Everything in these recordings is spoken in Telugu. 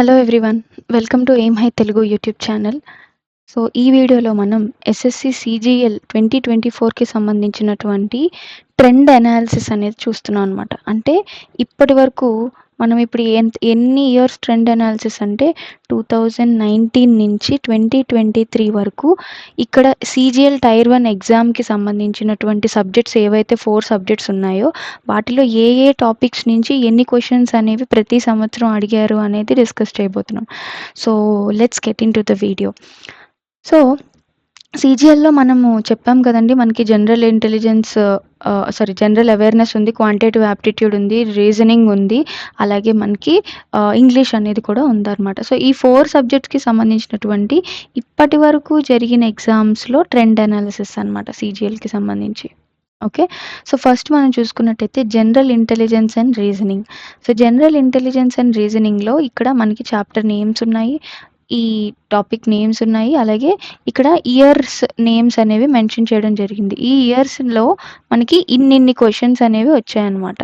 Hello everyone welcome to aim high Telugu YouTube channel so ఈ వీడియోలో మనం ఎస్ఎస్సి సిజిఎల్ ట్వంటీ ట్వంటీ ఫోర్కి సంబంధించినటువంటి ట్రెండ్ అనాలిసిస్ అనేది చూస్తున్నాం అనమాట అంటే ఇప్పటి వరకు మనం ఇప్పుడు ఎన్ని ఇయర్స్ ట్రెండ్ అనాలిసిస్ అంటే టూ థౌజండ్ నైన్టీన్ నుంచి ట్వంటీ ట్వంటీ త్రీ వరకు ఇక్కడ సీజీఎల్ టైర్ వన్ ఎగ్జామ్కి సంబంధించినటువంటి సబ్జెక్ట్స్ ఏవైతే ఫోర్ సబ్జెక్ట్స్ ఉన్నాయో వాటిలో ఏ ఏ టాపిక్స్ నుంచి ఎన్ని క్వశ్చన్స్ అనేవి ప్రతి సంవత్సరం అడిగారు అనేది డిస్కస్ చేయబోతున్నాం. So let's get into the video so సీజీఎల్లో మనము చెప్పాం కదండి మనకి general intelligence sorry general awareness ఉంది క్వాంటిటేటివ్ యాప్టిట్యూడ్ ఉంది రీజనింగ్ ఉంది అలాగే మనకి ఇంగ్లీష్ అనేది కూడా ఉందన్నమాట. సో ఈ ఫోర్ సబ్జెక్ట్స్కి సంబంధించినటువంటి ఇప్పటి వరకు జరిగిన ఎగ్జామ్స్లో ట్రెండ్ అనాలిసిస్ అనమాట సీజీఎల్కి సంబంధించి. ఓకే సో ఫస్ట్ మనం చూసుకున్నట్టయితే general intelligence and reasoning so general intelligence and రీజనింగ్లో ఇక్కడ మనకి చాప్టర్ నేమ్స్ ఉన్నాయి. ఈ టాపిక్ నేమ్స్ ఉన్నాయి. అలాగే ఇక్కడ ఇయర్స్ నేమ్స్ అనేవి మెన్షన్ చేయడం జరిగింది. ఈ ఇయర్స్లో మనకి ఇన్నిన్ని క్వశ్చన్స్ అనేవి వచ్చాయన్నమాట.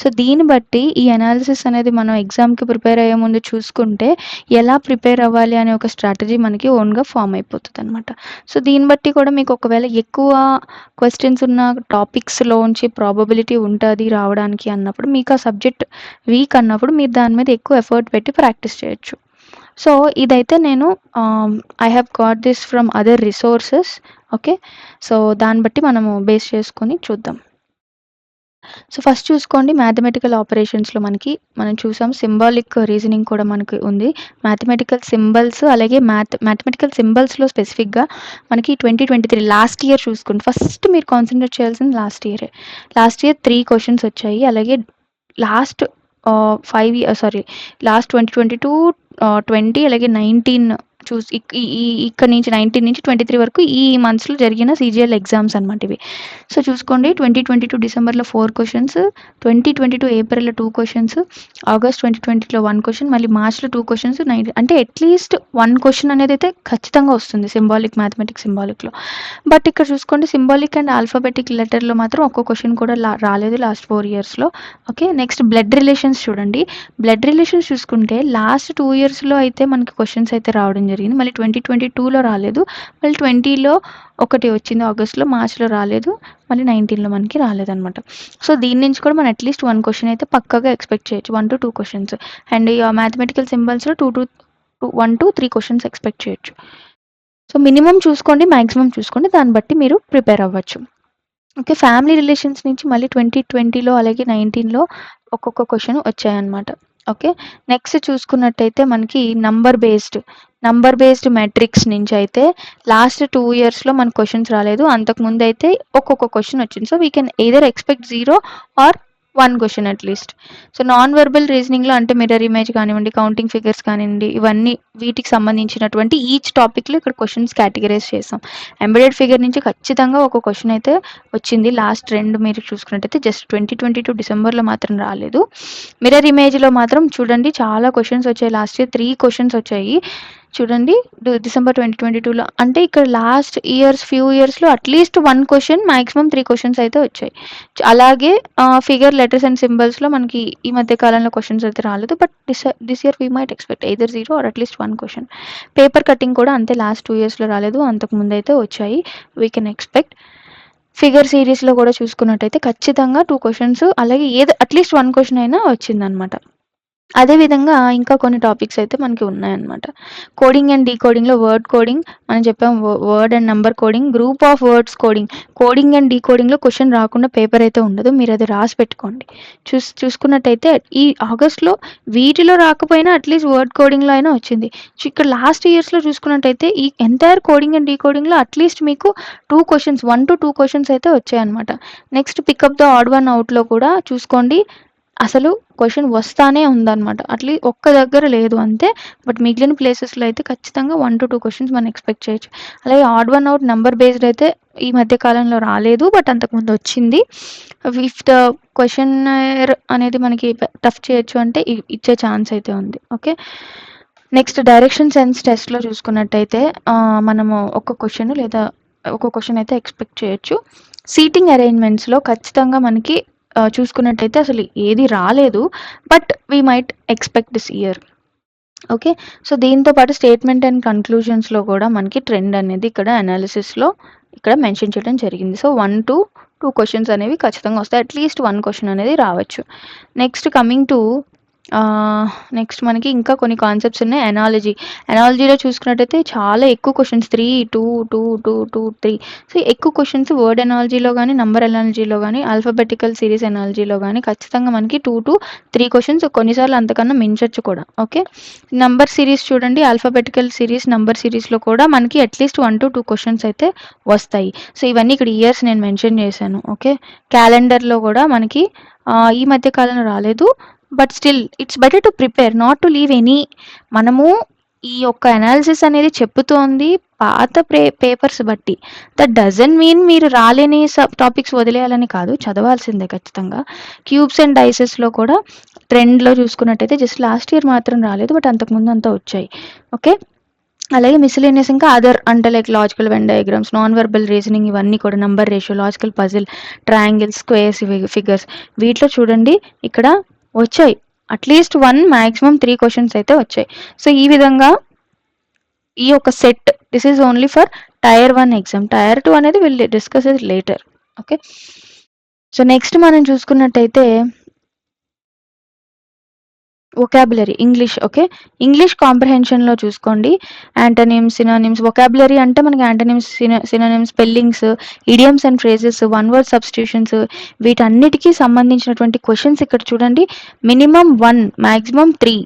సో దీన్ని బట్టి ఈ అనాలిసిస్ అనేది మనం ఎగ్జామ్కి ప్రిపేర్ అయ్యే ముందు చూసుకుంటే ఎలా ప్రిపేర్ అవ్వాలి అనే ఒక స్ట్రాటజీ మనకి ఓన్గా ఫామ్ అయిపోతుంది అనమాట సో దీన్ని బట్టి కూడా మీకు ఒకవేళ ఎక్కువ క్వశ్చన్స్ ఉన్న టాపిక్స్లోంచి ప్రాబబిలిటీ ఉంటుంది రావడానికి అన్నప్పుడు మీకు ఆ సబ్జెక్ట్ వీక్ అన్నప్పుడు మీరు దాని మీద ఎక్కువ ఎఫర్ట్ పెట్టి ప్రాక్టీస్ చేయొచ్చు. సో ఇదైతే నేను I have got this from other resources okay so దాన్ని బట్టి మనము బేస్ చేసుకొని చూద్దాం. సో ఫస్ట్ చూసుకోండి మ్యాథమెటికల్ ఆపరేషన్స్లో మనకి మనం చూసాం సింబాలిక్ రీజనింగ్ కూడా మనకి ఉంది. మ్యాథమెటికల్ సింబల్స్ అలాగే మ్యాథ్ మ్యాథమెటికల్ సింబల్స్లో స్పెసిఫిక్గా మనకి twenty twenty three last year చూసుకోండి. ఫస్ట్ మీరు కాన్సన్ట్రేట్ చేయాల్సింది లాస్ట్ ఇయరే లాస్ట్ ఇయర్ త్రీ క్వశ్చన్స్ వచ్చాయి. అలాగే last five year sorry last twenty twenty two twenty అలాగే నైన్టీన్ చూసి ఈ ఇక్కడ నుంచి నైన్టీన్ నుంచి ట్వంటీ త్రీ వరకు ఈ మంత్స్లో జరిగిన సీజీఎల్ ఎగ్జామ్స్ అనమాట ఇవి. సో చూసుకోండి ట్వంటీ ట్వంటీ టూ డిసెంబర్లో four questions twenty twenty two ఏప్రిల్లో టూ క్వశ్చన్స్ ఆగస్ట్ ట్వంటీ ట్వంటీలో వన్ క్వశ్చన్ మళ్ళీ మార్చ్లో టూ క్వశ్చన్స్ నైన్ అంటే అట్లీస్ట్ వన్ క్వశ్చన్ అనేది అయితే ఖచ్చితంగా వస్తుంది సింబాలిక్ మ్యాథమెటిక్స్ సింబాలిక్లో బట్ ఇక్కడ చూసుకోండి సింబాలిక్ అండ్ ఆల్ఫాబెటిక్ లెటర్లో మాత్రం ఒక్కో క్వశ్చన్ కూడా రాలేదు లాస్ట్ ఫోర్ ఇయర్స్లో ఓకే నెక్స్ట్ బ్లడ్ రిలేషన్స్ చూడండి. బ్లడ్ రిలేషన్స్ చూసుకుంటే లాస్ట్ టూ ఇయర్స్లో అయితే మనకి క్వశ్చన్స్ అయితే రావడం జరిగింది మళ్ళీ ట్వంటీ ట్వంటీ టూలో రాలేదు. మళ్ళీ ట్వంటీలో ఒకటి వచ్చింది ఆగస్ట్లో మార్చ్లో రాలేదు. మళ్ళీ నైన్టీన్లో మనకి రాలేదనమాట సో దీని నుంచి కూడా మనం అట్లీస్ట్ వన్ క్వశ్చన్ అయితే పక్కగా ఎక్స్పెక్ట్ చేయొచ్చు. One to two questions. And ఈ mathematical సింబల్స్లో two to two one to three questions expect చేయొచ్చు. సో మినిమం చూసుకోండి మ్యాక్సిమం చూసుకోండి. దాన్ని బట్టి మీరు ప్రిపేర్ అవ్వచ్చు. ఓకే ఫ్యామిలీ రిలేషన్స్ నుంచి మళ్ళీ ట్వంటీ ట్వంటీలో అలాగే నైన్టీన్లో ఒక్కొక్క క్వశ్చన్ వచ్చాయన్నమాట. ఓకే? నెక్స్ట్ చూసుకున్నట్టయితే మనకి number based number based matrix నుంచి అయితే లాస్ట్ టూ ఇయర్స్లో మన క్వశ్చన్స్ రాలేదు. అంతకుముందు అయితే ఒక్కొక్క క్వశ్చన్ వచ్చింది. So we can either expect zero or one question at least so non verbal రీజనింగ్లో అంటే మిర్రర్ ఇమేజ్ కానివ్వండి కౌంటింగ్ ఫిగర్స్ కానివ్వండి ఇవన్నీ వీటికి సంబంధించినటువంటి ఈచ్ టాపిక్లో ఇక్కడ క్వశ్చన్స్ కేటగరైజ్ చేసాం ఎంబెడెడ్ ఫిగర్ నుంచి ఖచ్చితంగా ఒక క్వశ్చన్ అయితే వచ్చింది. లాస్ట్ రెండు మీరు చూసుకున్నట్టయితే జస్ట్ ట్వంటీ ట్వంటీ టూ డిసెంబర్లో మాత్రం రాలేదు. మిర్రర్ ఇమేజ్లో మాత్రం చూడండి చాలా క్వశ్చన్స్ వచ్చాయి. లాస్ట్ ఇయర్ త్రీ క్వశ్చన్స్ వచ్చాయి. చూడండి డిసెంబర్ ట్వంటీ ట్వంటీ టూలో. అంటే ఇక్కడ లాస్ట్ ఇయర్స్ ఫ్యూ ఇయర్స్లో at least one question maximum three questions అయితే వచ్చాయి. అలాగే ఫిగర్ లెటర్స్ అండ్ సింబల్స్లో మనకి ఈ మధ్య కాలంలో క్వశ్చన్స్ అయితే రాలేదు. But this this year we might expect either zero or at least one question paper cutting కూడా అంతే లాస్ట్ టూ ఇయర్స్లో రాలేదు. అంతకుముందు అయితే వచ్చాయి. వీ కెన్ ఎక్స్పెక్ట్ ఫిగర్ సిరీస్లో కూడా చూసుకున్నట్టయితే ఖచ్చితంగా టూ క్వశ్చన్స్ అలాగే ఏదో అట్లీస్ట్ వన్ క్వశ్చన్ అయినా వచ్చిందనమాట అదేవిధంగా ఇంకా కొన్ని టాపిక్స్ అయితే మనకి ఉన్నాయన్నమాట. కోడింగ్ అండ్ డీకోడింగ్లో వర్డ్ కోడింగ్ మనం చెప్పాం word and number coding group of words coding coding and డీకోడింగ్లో question రాకుండా పేపర్ అయితే ఉండదు మీరు అది రాసి పెట్టుకోండి. చూస్ చూసుకున్నట్టయితే ఈ ఆగస్ట్లో వీటిలో రాకపోయినా అట్లీస్ట్ వర్డ్ కోడింగ్లో అయినా వచ్చింది. ఇక్కడ లాస్ట్ ఇయర్స్లో చూసుకున్నట్టయితే ఈ ఎంటైర్ కోడింగ్ అండ్ డీకోడింగ్లో అట్లీస్ట్ మీకు two questions one to two questions అయితే వచ్చాయన్నమాట. Next pick up the odd one అవుట్లో కూడా చూసుకోండి. అసలు క్వశ్చన్ వస్తానే ఉందన్నమాట. అట్లీ ఒక్క దగ్గర లేదు అంతే. బట్ మిగిలిన ప్లేసెస్లో అయితే ఖచ్చితంగా వన్ టు టూ క్వశ్చన్స్ మనం ఎక్స్పెక్ట్ చేయొచ్చు. అలాగే odd one out number based అయితే ఈ మధ్య కాలంలో రాలేదు బట్ అంతకుముందు వచ్చింది. ఇఫ్ ద క్వశ్చన్ అనేది మనకి టఫ్ చేయొచ్చు అంటే ఇచ్చే ఛాన్స్ అయితే ఉంది. ఓకే నెక్స్ట్ డైరెక్షన్ సెన్స్ టెస్ట్లో చూసుకున్నట్టయితే మనము ఒక క్వశ్చన్ లేదా ఒక క్వశ్చన్ అయితే ఎక్స్పెక్ట్ చేయొచ్చు. సీటింగ్ అరేంజ్మెంట్స్లో ఖచ్చితంగా మనకి చూసుకున్నట్టయితే అసలు ఏది రాలేదు but we might expect this year okay. So, దీంతో పాటు స్టేట్మెంట్ అండ్ కన్క్లూజన్స్‌లో కూడా మనకి ట్రెండ్ అనేది ఇక్కడ అనాలిసిస్‌లో ఇక్కడ మెన్షన్ చేయడం జరిగింది. So, one to two questions అనేవి ఖచ్చితంగా వస్తాయి. అట్‌లీస్ట్ వన్ క్వశ్చన్ అనేది రావచ్చు. నెక్స్ట్ కమింగ్ టు నెక్స్ట్ మనకి ఇంకా కొన్ని కాన్సెప్ట్స్ ఉన్నాయి. ఎనాలజీ ఎనాలజీలో చూసుకున్నట్టయితే చాలా ఎక్కువ questions three two two two two three so, ఎక్కువ క్వశ్చన్స్ వర్డ్ ఎనాలజీలో కానీ నంబర్ ఎనాలజీలో కానీ ఆల్ఫాబెటికల్ సిరీస్ ఎనాలజీలో కానీ ఖచ్చితంగా మనకి టూ టూ త్రీ క్వశ్చన్స్ కొన్నిసార్లు అంతకన్నా మించొచ్చు కూడా. ఓకే. నంబర్ సిరీస్ చూడండి ఆల్ఫాబెటికల్ సిరీస్ నంబర్ సిరీస్లో కూడా మనకి at least one to two questions అయితే వస్తాయి. సో, ఇవన్నీ ఇక్కడ ఇయర్స్ నేను మెన్షన్ చేశాను. ఓకే. క్యాలెండర్‌లో కూడా మనకి ఈ మధ్య కాలంలో రాలేదు. But still it's better to prepare not to leave any మనము ఈ యొక్క అనాలిసిస్ అనేది చెప్పుతోంది పాత ప్రే పేపర్స్ బట్టి. దట్ డజన్ మీన్ మీరు రాలేని సబ్ టాపిక్స్ వదిలేయాలని కాదు. చదవాల్సిందే ఖచ్చితంగా. క్యూబ్స్ అండ్ డైసెస్‌లో కూడా ట్రెండ్‌లో చూసుకున్నట్టయితే జస్ట్ లాస్ట్ ఇయర్ మాత్రం రాలేదు. బట్ అంతకుముందు అంతా వచ్చాయి. ఓకే. అలాగే మిసిలేనియస్ ఇంకా అదర్ అంటే like logical Venn diagrams, non verbal reasoning ఇవన్నీ కూడా number ratio, logical puzzle, triangles, squares figures వీటిలో చూడండి ఇక్కడ వచ్చాయి. At least one maximum three questions అయితే వచ్చాయి. సో, ఈ విధంగా ఈ యొక్క set this is only for tier one exam. Tier two అనేది will discuss it later. Okay. So, next మనం చూసుకున్నట్టయితే వొకాబులరీ ఇంగ్లీష్ ఓకే. ఇంగ్లీష్ కాంప్రహెన్షన్లో చూసుకోండి. యాంటనిమ్స్ సినోనిమ్స్ వొకాబులరీ అంటే మనకి antonyms, సినో synonyms, spellings, idioms and phrases, one word substitutions వీటన్నిటికి సంబంధించినటువంటి క్వశ్చన్స్ ఇక్కడ చూడండి. Minimum 1 maximum 3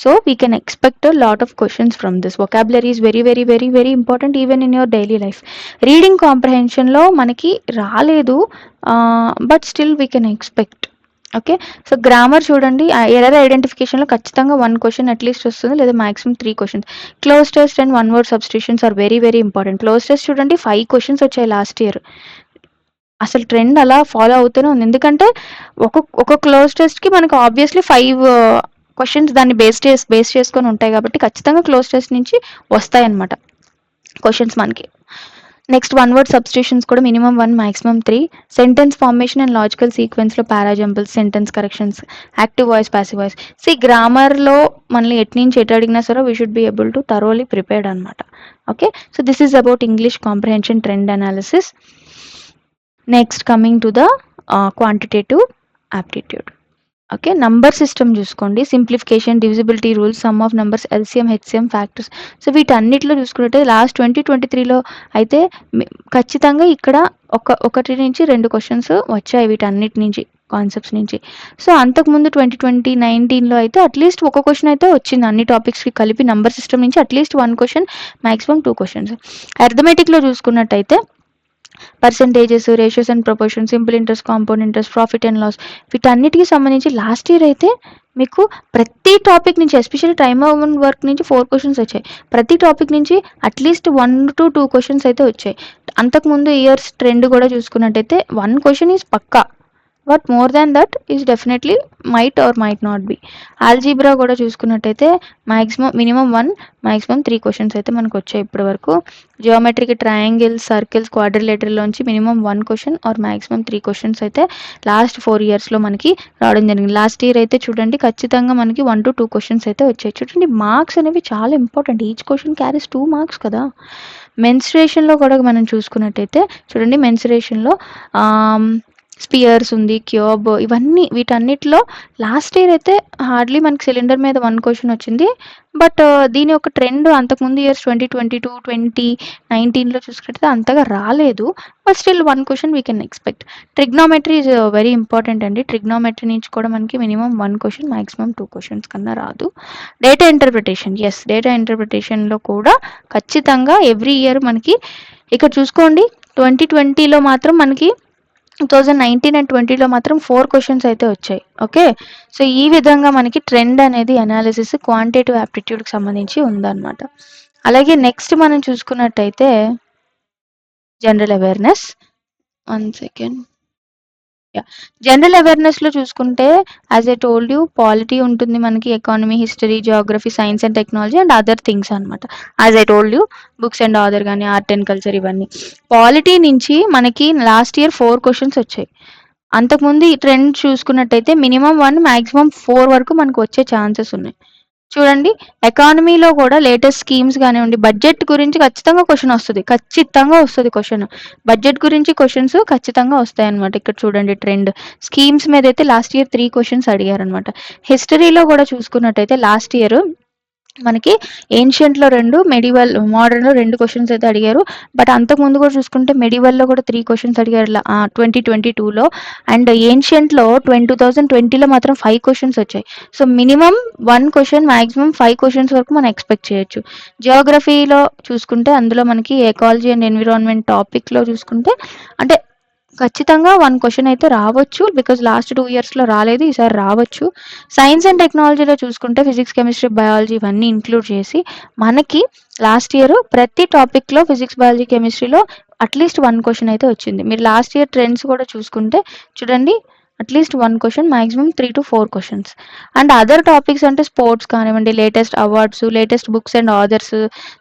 so, we can expect lot of questions from this. Vocabulary is very, very, very, very important even in your daily life. Reading కాంప్రహెన్షన్లో మనకి రాలేదు. But still we can expect. Okay. So, grammar చూడండి ఆహ్, ఐడెంటిఫికేషన్‌లో ఖచ్చితంగా వన్ క్వశ్చన్ అట్‌లీస్ట్ వస్తుంది. లేదా maximum three questions cloze test and one word substitutions are very, very important. Close test చూడండి ఫైవ్ క్వశ్చన్స్ వచ్చాయి లాస్ట్ ఇయర్. అసలు ట్రెండ్ అలా ఫాలో అవుతూనే ఉంది. ఎందుకంటే ఒక ఒక క్లోజ్ టెస్ట్‌కి మనకు ఆబ్వియస్‌లీ ఫైవ్ క్వశ్చన్స్ దాన్ని బేస్ చేసి బేస్ చేసుకొని ఉంటాయి కాబట్టి ఖచ్చితంగా క్లోజ్ టెస్ట్ నుంచి వస్తాయన్నమాట. క్వశ్చన్స్ మనకి. నెక్స్ట్ వన్ వర్డ్ సబ్‌స్టిట్యూషన్స్ కూడా minimum 1 maximum three sentence formation and logical సీక్వెన్స్‌లో parajumbles sentence corrections, active voice, passive voice. See గ్రామర్‌లో మనల్ని ఎట్నుంచి ఎటు అడిగినా సరే we should be able to thoroughly prepared అనమాట okay. So, this is about English comprehension trend analysis. Next coming to the quantitative aptitude. Okay. Number system చూసుకోండి. Simplification, divisibility rules, sum of numbers, LCM, HCM, factors. So, వీటన్నిటిలో చూసుకున్నట్టయితే లాస్ట్ 2023లో అయితే ఖచ్చితంగా ఇక్కడ ఒక ఒకటి నుంచి రెండు క్వశ్చన్స్ వచ్చాయి వీటన్నిటి నుంచి కాన్సెప్ట్స్ నుంచి. సో, అంతకుముందు 2020, 19లో అయితే అట్‌లీస్ట్ ఒక క్వశ్చన్ అయితే వచ్చింది అన్ని టాపిక్స్‌కి కలిపి నంబర్ సిస్టమ్ నుంచి at least one question maximum two questions అర్థమెటిక్‌లో చూసుకున్నట్టయితే percentages, ratios and proportions, simple interest, compound interest, profit and loss వీటన్నిటికి సంబంధించి లాస్ట్ ఇయర్ అయితే మీకు ప్రతి టాపిక్ నుంచి ఎస్పెషల్లీ టైమ్ ఓవర్ వర్క్ నుంచి ఫోర్ క్వశ్చన్స్ వచ్చాయి. ప్రతి టాపిక్ నుంచి at least one to two questions అయితే వచ్చాయి. అంతకుముందు ఇయర్స్ ట్రెండ్ కూడా చూసుకున్నట్టయితే one question is Pakka. But more than that is definitely might or might not be. Algebra కూడా చూసుకున్నట్టయితే maximum minimum one maximum three questions అయితే మనకొచ్చాయి ఇప్పటి వరకు. జియోమెట్రీకి triangles, circles, క్వాడ్రిలేటరల్‌లోంచి minimum 1 question or maximum three questions అయితే లాస్ట్ ఫోర్ ఇయర్స్‌లో మనకి రావడం జరిగింది. లాస్ట్ ఇయర్ అయితే చూడండి ఖచ్చితంగా మనకి వన్ టు టూ క్వశ్చన్స్ అయితే వచ్చాయి. చూడండి మార్క్స్ అనేవి చాలా important. Each question carries two marks కదా! మెన్సురేషన్‌లో కూడా మనం చూసుకున్నట్టయితే చూడండి మెన్స్ట్రేషన్లో స్పియర్స్ ఉంది, క్యూబ్ ఇవన్నీ వీటన్నిటిలో లాస్ట్ ఇయర్ అయితే హార్డ్‌లీ మనకి సిలిండర్ మీద వన్ క్వశ్చన్ వచ్చింది. బట్ దీని యొక్క ట్రెండ్ అంతకుముందు ఇయర్స్ 2022, 20, 19లో చూసుకున్నట్టయితే అంతగా రాలేదు. But still one question we can expect. Trigonometry is very important అండి. ట్రిగ్నోమెట్రీ నుంచి కూడా మనకి minimum 1 question maximum two questions కన్నా రాదు. డేటా ఇంటర్ప్రిటేషన్ ఎస్ డేటా ఇంటర్ప్రిటేషన్‌లో కూడా ఖచ్చితంగా ఎవ్రీ ఇయర్ మనకి ఇక్కడ చూసుకోండి 2020లో మాత్రం మనకి 2019 అండ్ 20లో మాత్రం ఫోర్ క్వశ్చన్స్ అయితే వచ్చాయి. ఓకే. సో, ఈ విధంగా మనకి ట్రెండ్ అనేది అనాలిసిస్ క్వాంటిటేటివ్ ఆప్టిట్యూడ్‌కి సంబంధించి ఉందన్నమాట. అలాగే నెక్స్ట్ మనం చూసుకున్నట్టయితే general awareness. One second. General general అవేర్‌నెస్‌లో చూసుకుంటే as I told you polity ఉంటుంది మనకి economy, history, geography, science and technology and other things అనమాట as I told you books and other కానీ ఆర్ట్ అండ్ కల్చర్ ఇవన్నీ. పాలిటీ నుంచి మనకి లాస్ట్ ఇయర్ ఫోర్ క్వశ్చన్స్ వచ్చాయి. అంతకుముందు ఈ ట్రెండ్ చూసుకున్నట్టయితే మినిమం వన్ మాక్సిమం ఫోర్ వరకు మనకు వచ్చే ఛాన్సెస్ ఉన్నాయి. చూడండి ఎకానమీలో కూడా లేటెస్ట్ స్కీమ్స్ కానివ్వండి బడ్జెట్ గురించి ఖచ్చితంగా క్వశ్చన్ వస్తుంది. ఖచ్చితంగా వస్తుంది క్వశ్చన్ బడ్జెట్ గురించి క్వశ్చన్స్ ఖచ్చితంగా వస్తాయి అనమాట ఇక్కడ చూడండి ట్రెండ్ స్కీమ్స్ మీద అయితే లాస్ట్ ఇయర్ త్రీ క్వశ్చన్స్ అడిగారు అనమాట హిస్టరీలో కూడా చూసుకున్నట్టయితే లాస్ట్ ఇయర్ మనకి ఏన్షియంట్లో రెండు మెడివల్ మోడర్న్లో రెండు క్వశ్చన్స్ అయితే అడిగారు. బట్ అంతకుముందు కూడా చూసుకుంటే మెడివల్లో కూడా త్రీ క్వశ్చన్స్ అడిగారు ట్వంటీ ట్వంటీ టూలో అండ్ ఏన్షియంట్లో ట్వంటీ టూ థౌజండ్ ట్వంటీలో మాత్రం ఫైవ్ క్వశ్చన్స్ వచ్చాయి. So minimum one question maximum five questions వరకు మనం ఎక్స్పెక్ట్ చేయొచ్చు. జియోగ్రఫీలో చూసుకుంటే అందులో మనకి ఎకాలజీ అండ్ ఎన్విరాన్మెంట్ టాపిక్లో చూసుకుంటే అంటే ఖచ్చితంగా వన్ క్వశ్చన్ అయితే రావచ్చు బికాజ్ లాస్ట్ టూ ఇయర్స్లో రాలేదు ఈసారి రావచ్చు. సైన్స్ అండ్ టెక్నాలజీలో చూసుకుంటే ఫిజిక్స్ కెమిస్ట్రీ బయాలజీ ఇవన్నీ ఇంక్లూడ్ చేసి మనకి లాస్ట్ ఇయర్ ప్రతి టాపిక్లో ఫిజిక్స్ బయాలజీ కెమిస్ట్రీలో అట్లీస్ట్ వన్ క్వశ్చన్ అయితే వచ్చింది. మీరు లాస్ట్ ఇయర్ ట్రెండ్స్ కూడా చూసుకుంటే చూడండి at least one question maximum three to four questions and other topics అంటే స్పోర్ట్స్ కానివ్వండి latest awards latest books and authors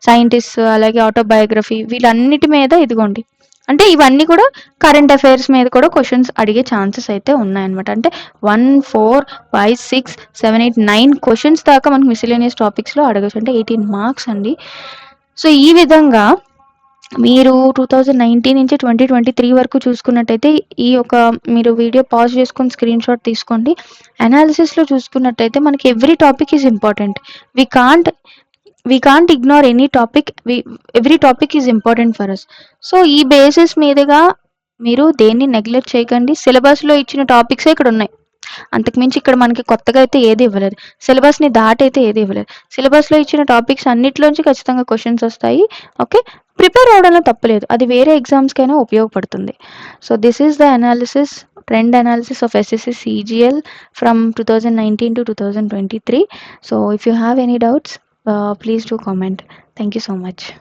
scientist అలాగే ఆటోబయోగ్రఫీ వీళ్ళన్నిటి మీద ఇదిగోండి. అంటే ఇవన్నీ కూడా కరెంట్ అఫైర్స్ మీద కూడా క్వశ్చన్స్ అడిగే ఛాన్సెస్ అయితే ఉన్నాయన్నమాట. అంటే one four five six seven eight nine questions దాకా మనకు మిసిలేనియస్ టాపిక్స్లో అడగచ్చు. అంటే ఎయిటీన్ మార్క్స్ అండి. సో ఈ విధంగా మీరు టూ థౌజండ్ నైన్టీన్ నుంచి ట్వంటీ ట్వంటీ త్రీ వరకు చూసుకున్నట్టయితే ఈ ఒక మీరు వీడియో పాజ్ చేసుకుని స్క్రీన్ షాట్ తీసుకోండి. అనాలిసిస్లో చూసుకున్నట్టయితే మనకి every topic is important we can't we can't ignore any topic every topic is important for us so ఈ బేసిస్ మీదుగా మీరు దేన్ని నెగ్లెక్ట్ చేయకండి. సిలబస్లో ఇచ్చిన టాపిక్సే ఇక్కడ ఉన్నాయి. అంతకుమించి ఇక్కడ మనకి కొత్తగా అయితే ఏది ఇవ్వలేదు. సిలబస్ని దాట అయితే ఏది ఇవ్వలేదు. సిలబస్లో ఇచ్చిన టాపిక్స్ అన్నిట్లోంచి ఖచ్చితంగా క్వశ్చన్స్ వస్తాయి. ఓకే ప్రిపేర్ అవడంలో తప్పలేదు. అది వేరే ఎగ్జామ్స్కైనా ఉపయోగపడుతుంది. So this is the analysis trend analysis of SSC CGL from two thousand nineteen to two thousand twenty three so if you have any doubts uh, please do comment. Thank you so much